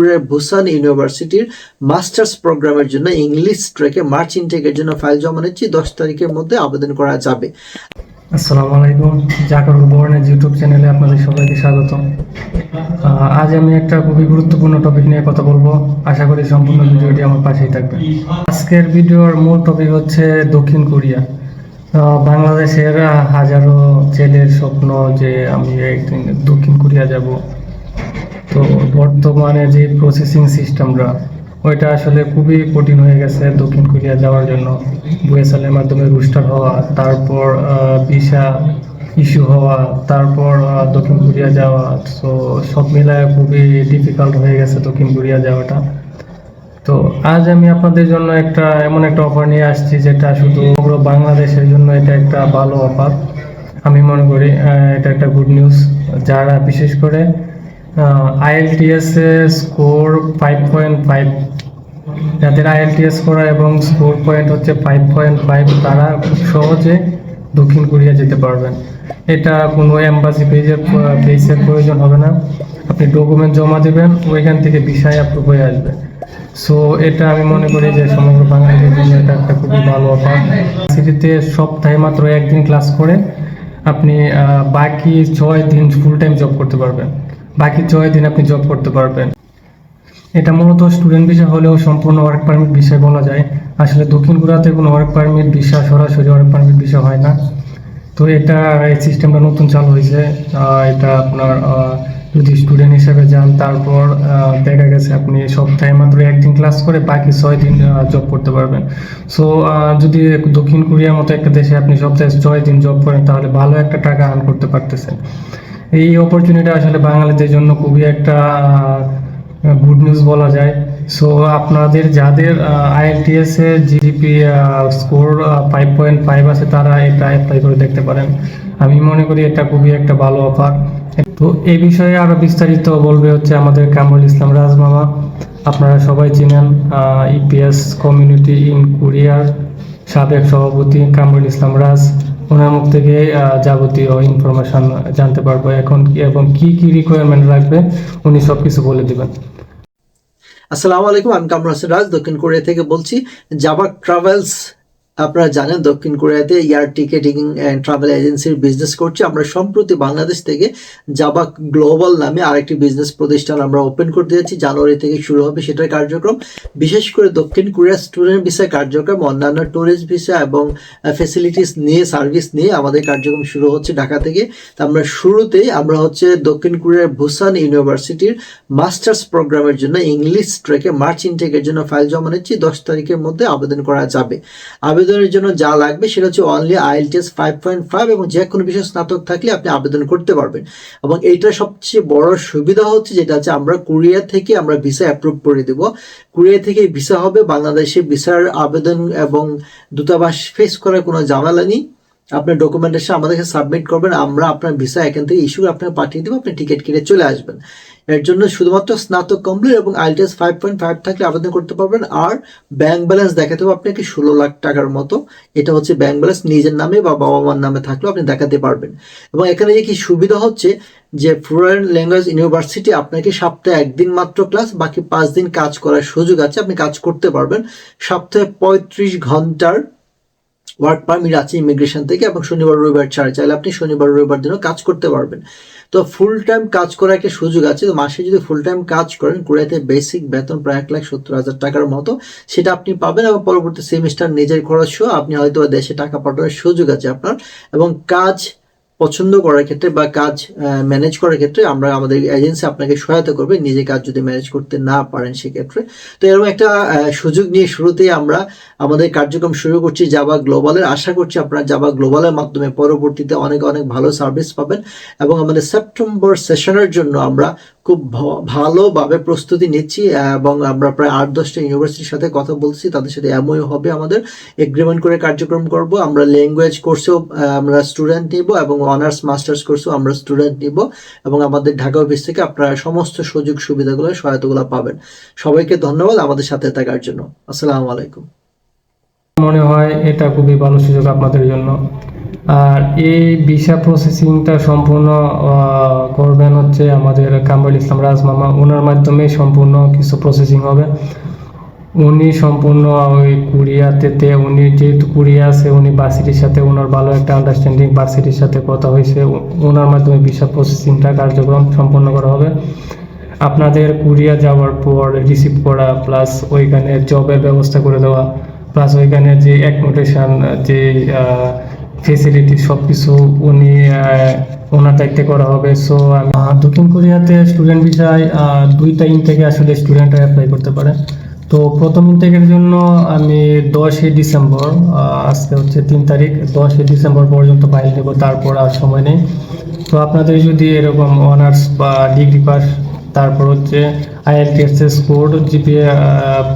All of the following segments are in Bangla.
কোরিয়ার বুসান ইউনিভার্সিটির মাস্টার্স প্রোগ্রামের জন্য ইংলিশ ট্র্যাকে মার্চ ইনটেকের জন্য ফাইল জমা নিচ্ছি। দশ তারিখের মধ্যে আবেদন করা যাবে। আসসালামু আলাইকুম। জাকর বর্ণের ইউটিউব চ্যানেলে আপনাদের সবাইকে স্বাগত আজ আমি একটা খুবই গুরুত্বপূর্ণ টপিক নিয়ে কথা বলব। আশা করি সম্পূর্ণ ভিডিওটি আমার পাশেই থাকবে। আজকের ভিডিওর মূল টপিক হচ্ছে দক্ষিণ কোরিয়া। বাংলাদেশের হাজারো ছেলের স্বপ্ন যে আমি একদিন দক্ষিণ কোরিয়া যাব তো বর্তমানে যে প্রসেসিং সিস্টেমটা ওইটা আসলে খুবই কঠিন হয়ে গেছে দক্ষিণ কোরিয়া যাওয়ার জন্য। বুয়েসাল এর মাধ্যমে রুস্টার হওয়া, তারপর ভিসা ইস্যু হওয়া, তারপর দক্ষিণ কোরিয়া যাওয়া, তো সব মিলায় খুবই ডিফিকাল্ট হয়ে গেছে দক্ষিণ কোরিয়া যাওয়াটা। তো আজ আমি আপনাদের জন্য একটা, এমন একটা অফার নিয়ে আসছি, যেটা শুধু বাংলাদেশের জন্য এটা একটা ভালো অফার আমি মনে করি এটা একটা গুড নিউজ যারা, বিশেষ করে IELTS score five point five যাদের আইএলটিএস করা এবং স্কোর পয়েন্ট হচ্ছে ফাইভ পয়েন্ট ফাইভ তারা খুব সহজে দক্ষিণ কোরিয়া যেতে পারবেন। এটা কোনো এম্বাসি পেজের পেজের প্রয়োজন হবে না। আপনি ডকুমেন্ট জমা দেবেন, ওইখান থেকে বিষয় অ্যাপ্রুভ হয়ে আসবে। সো এটা আমি মনে করি যে সমগ্র বাঙালিদের জন্য এটা একটা খুবই ভালো অফার সিটিতে সপ্তাহে মাত্র একদিন ক্লাস করে আপনি বাকি ছয় দিন ফুল টাইম জব করতে পারবেন। বাকি ছয় দিন আপনি জব করতে পারবেন। এটা মূলত স্টুডেন্ট ভিসা হলেও সম্পূর্ণ ওয়ার্ক পারমিট বিষয় বলা যায়। আসলে দক্ষিণ কোরিয়াতে কোনো ওয়ার্ক পারমিট ভিসা সরাসরি ওয়ার্ক পারমিট ভিসা হয় না। তো এটা, এই সিস্টেমটা নতুন চালু হয়েছে। এটা আপনার যদি স্টুডেন্ট হিসেবে যান, তারপর দেখা গেছে আপনি সপ্তাহে মাত্র একদিন ক্লাস করে বাকি ছয় দিন জব করতে পারবেন। সো যদি দক্ষিণ কোরিয়ার মতো একটা দেশে আপনি সপ্তাহে ছয় দিন জব করেন, তাহলে ভালো একটা টাকা আর্ন করতে পারতেছেন। এই অপরচুনিটি আসলে বাঙালিদের জন্য খুবই একটা গুড নিউজ বলা যায়। সো আপনাদের যাদের আইএলটিএস এর GDP score five point five আছে, তারা এটা অ্যাপ্লাই করে দেখতে পারেন। আমি মনে করি এটা খুবই একটা ভালো অফার তো এই বিষয়ে আরও বিস্তারিত বলবে হচ্ছে আমাদের কামরুল ইসলাম রাজমামা। আপনারা সবাই চিনেন ইপিএস কমিউনিটি ইন কুরিয়ার সাবেক সভাপতি কামরুল ইসলাম রাজ। ওনার মুখ থেকে যাবতীয় ইনফরমেশন জানতে পারব। এখন এবং কি কি রিকোয়ারমেন্ট রাখবে উনি সব কিছু বলে দিবেন। আসসালামু আলাইকুম, আমি কামরান রাজ, দক্ষিণ কোরিয়া থেকে বলছি। জাবা ট্রাভেলস আপনারা জানেন দক্ষিণ কোরিয়াতে এয়ার টিকেটিং অ্যান্ড ট্রাভেল এজেন্সির বিজনেস করছি। আমরা সম্প্রতি বাংলাদেশ থেকে জাবা গ্লোবাল নামে আরেকটি বিজনেস প্রতিষ্ঠান আমরা ওপেন করতে যাচ্ছি। জানুয়ারি থেকে শুরু হবে সেটার কার্যক্রম। বিশেষ করে দক্ষিণ কোরিয়া স্টুডেন্ট ভিসা কার্যক্রম, অন্যান্য ট্যুরিস্ট ভিসা এবং ফেসিলিটিস নিয়ে সার্ভিস নিয়ে আমাদের কার্যক্রম শুরু হচ্ছে ঢাকা থেকে। তো আমরা শুরুতেই আমরা হচ্ছে দক্ষিণ কোরিয়ার ভুসান ইউনিভার্সিটির মাস্টার্স প্রোগ্রামের জন্য ইংলিশ ট্র্যাকে মার্চ ইনটেকের জন্য ফাইল জমা নিচ্ছি। দশ তারিখের মধ্যে আবেদন করা যাবে। আবেদনের জন্য যা লাগবে সেটা হচ্ছে only IELTS five point five এবং যে কোনো বিষয়ে স্নাতক থাকলে আপনি আবেদন করতে পারবেন। এবং এইটা সবচেয়ে বড় সুবিধা হচ্ছে যেটা হচ্ছে আমরা কোরিয়া থেকে আমরা ভিসা অ্যাপ্রুভ করে দেব। কোরিয়া থেকে ভিসা হবে, বাংলাদেশে ভিসার আবেদন এবং দূতাবাস ফেস করার কোনো জানালা নেই। আপনার ডকুমেন্ট ডকুমেন্টেশন আমাদেরকে সাবমিট করবেন, আমরা আপনার ভিসা এখান থেকে ইস্যু আপনাকে পাঠিয়ে দেবো, আপনি টিকিট কেটে চলে আসবেন। এর জন্য শুধুমাত্র স্নাতক কমপ্লিট এবং আইটিএস ফাইভ পয়েন্ট ফাইভ থাকলে আবেদন করতে পারবেন, আর ব্যাংক ব্যালেন্স দেখাতে হবে আপনাকে ষোলো লাখ টাকার মতো। এটা হচ্ছে ব্যাংক ব্যালেন্স নিজের নামে বা বাবা মার নামে থাকলেও আপনি দেখাতে পারবেন। এবং এখানে যে কি সুবিধা হচ্ছে, যে ফরেন ল্যাঙ্গুয়েজ ইউনিভার্সিটি আপনাকে সপ্তাহে একদিন মাত্র ক্লাস বাকি পাঁচ দিন কাজ করার সুযোগ আছে, আপনি কাজ করতে পারবেন। সপ্তাহে পঁয়ত্রিশ ঘণ্টার ওয়ার্ক পারমিট আছে ইমিগ্রেশন থেকে এবং শনিবার রবিবার ছাড়া। চাইলে আপনি শনিবার রবিবার দিনও কাজ করতে পারবেন। তো ফুল টাইম কাজ করার একটা সুযোগ আছে। তো মাসে যদি ফুল টাইম কাজ করেন, কোরিয়াতে বেসিক বেতন প্রায় এক লাখ সত্তর হাজার টাকার মতো। সেটা আপনি পাবেন এবং পরবর্তী সেমিস্টার নিজের খরচ আপনি হয়তো দেশে টাকা পাঠানোর সুযোগ আছে আপনার। এবং কাজ পছন্দ করার ক্ষেত্রে বা কাজ ম্যানেজ করার ক্ষেত্রে আমরা আমাদের এজেন্সি আপনাকে সহায়তা করবে, নিজে কাজ যদি ম্যানেজ করতে না পারেন সেক্ষেত্রে। তো এরকম একটা সুযোগ নিয়ে শুরুতেই আমরা আমাদের কার্যক্রম শুরু করছি জাবা গ্লোবালের আশা করছি আপনারা জাবা গ্লোবালের মাধ্যমে পরবর্তীতে অনেক অনেক ভালো সার্ভিস পাবেন এবং আমাদের সেপ্টেম্বর সেশনের জন্য আমরা খুব ভালোভাবে প্রস্তুতি নিচ্ছি, এবং আমরা প্রায় আট দশটা ইউনিভার্সিটির সাথে কথা বলছি, তাদের সাথে এমওইও হবে আমাদের। এগ্রিমেন্ট করে কার্যক্রম করব, আমরা ল্যাঙ্গুয়েজ কোর্সেও আমরা স্টুডেন্ট নিব, এবং অনার্স মাস্টার্স কোর্সেও আমরা স্টুডেন্ট নিব, এবং আমাদের ঢাকা অফিস থেকে আপনারা সমস্ত সুযোগ সুবিধাগুলো, সহায়তাগুলো পাবেন। সবাইকে ধন্যবাদ আমাদের সাথে থাকার জন্য। আসসালামু আলাইকুম। মনে হয় এটা খুবই ভালো সুযোগ আপনাদের জন্য। আর এই ভিসা প্রসেসিংটা সম্পূর্ণ করবেন হচ্ছে আমাদের কামরুল ইসলাম রাজমামা ওনার মাধ্যমে সম্পূর্ণ কিছু প্রসেসিং হবে। উনি সম্পূর্ণ ওই কুরিয়াতে উনি যেহেতু কুরিয়া আছে, উনি বাসিটির সাথে ওনার ভালো একটা আন্ডারস্ট্যান্ডিং বাসিটির সাথে কথা হয়েছে। ওনার মাধ্যমে ভিসা প্রসেসিংটা কার্যক্রম সম্পন্ন করা হবে। আপনাদের কুরিয়া যাওয়ার পর রিসিভ করা প্লাস ওইখানে জবের ব্যবস্থা করে দেওয়া প্লাস ওইখানে যে অ্যাকোমোডেশন যে ফেসিলিটি সব কিছু উনি ওনার দায়িত্বে করা হবে। সো দক্ষিণ কোরিয়াতে স্টুডেন্ট বিষয় দুইটা ইনটেকে আসলে স্টুডেন্টরা অ্যাপ্লাই করতে পারে। তো প্রথম ইনটেকের জন্য আমি দশই ডিসেম্বর আজকে হচ্ছে তিন তারিখ, দশই ডিসেম্বর পর্যন্ত ফাইল দেব তারপর আর সময় নেই। তো আপনাদের যদি এরকম অনার্স বা ডিগ্রি পাস তারপর হচ্ছে IELTS code GPA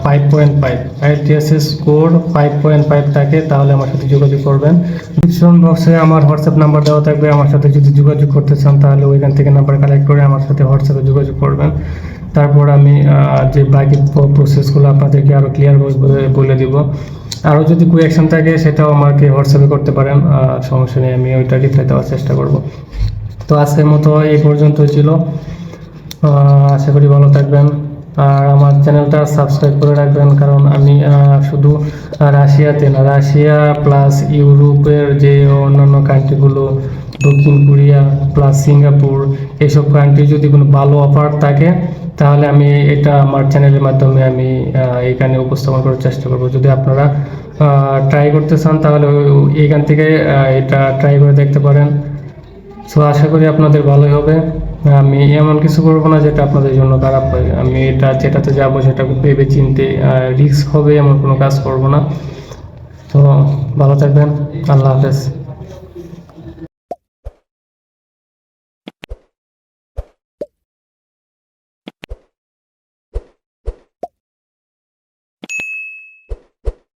five point five IELTS code five point five থাকে, তাহলে আমার সাথে যোগাযোগ করবেন। ডিসক্রিপশন বক্সে আমার হোয়াটসঅ্যাপ নাম্বার দেওয়া থাকবে। আমার সাথে যদি যোগাযোগ করতে চান, তাহলে ওইখান থেকে নাম্বার কালেক্ট করে আমার সাথে হোয়াটসঅ্যাপে যোগাযোগ করবেন। তারপর আমি যে বাকি প্রসেসগুলো আপনাদেরকে আরও ক্লিয়ার বলে দিব। আরও যদি কোয়েকশন থাকে, সেটাও আমাকে হোয়াটসঅ্যাপে করতে পারেন। সমস্যা নেই, আমি ওইটা রিপ্লাই দেওয়ার চেষ্টা করব। তো আজকের মতো এই পর্যন্ত ছিল। আশা করি ভালো থাকবেন। আর আমার চ্যানেলটা সাবস্ক্রাইব করে রাখবেন, কারণ আমি শুধু রাশিয়াতে না রাশিয়া প্লাস ইউরোপের যে অন্যান্য কান্ট্রিগুলো দক্ষিণ কোরিয়া প্লাস সিঙ্গাপুর এইসব কান্ট্রি যদি কোনো ভালো অফার থাকে, তাহলে আমি এটা আমার চ্যানেলের মাধ্যমে আমি এখানে উপস্থাপন করার চেষ্টা করব। যদি আপনারা ট্রাই করতে চান, তাহলে এইখান থেকে এটা ট্রাই করে দেখতে পারেন। সো আশা করি আপনাদের ভালোই হবে। আমি এমন কিছু করব না যেটা আপনাদের জন্য খারাপ হয়। আমি এটা যেটাতে যাব সেটা ভেবে চিনতে রিস্ক হবে এমন কোনো কাজ করব না। তো ভালো থাকবেন। আল্লাহ হাফেজ।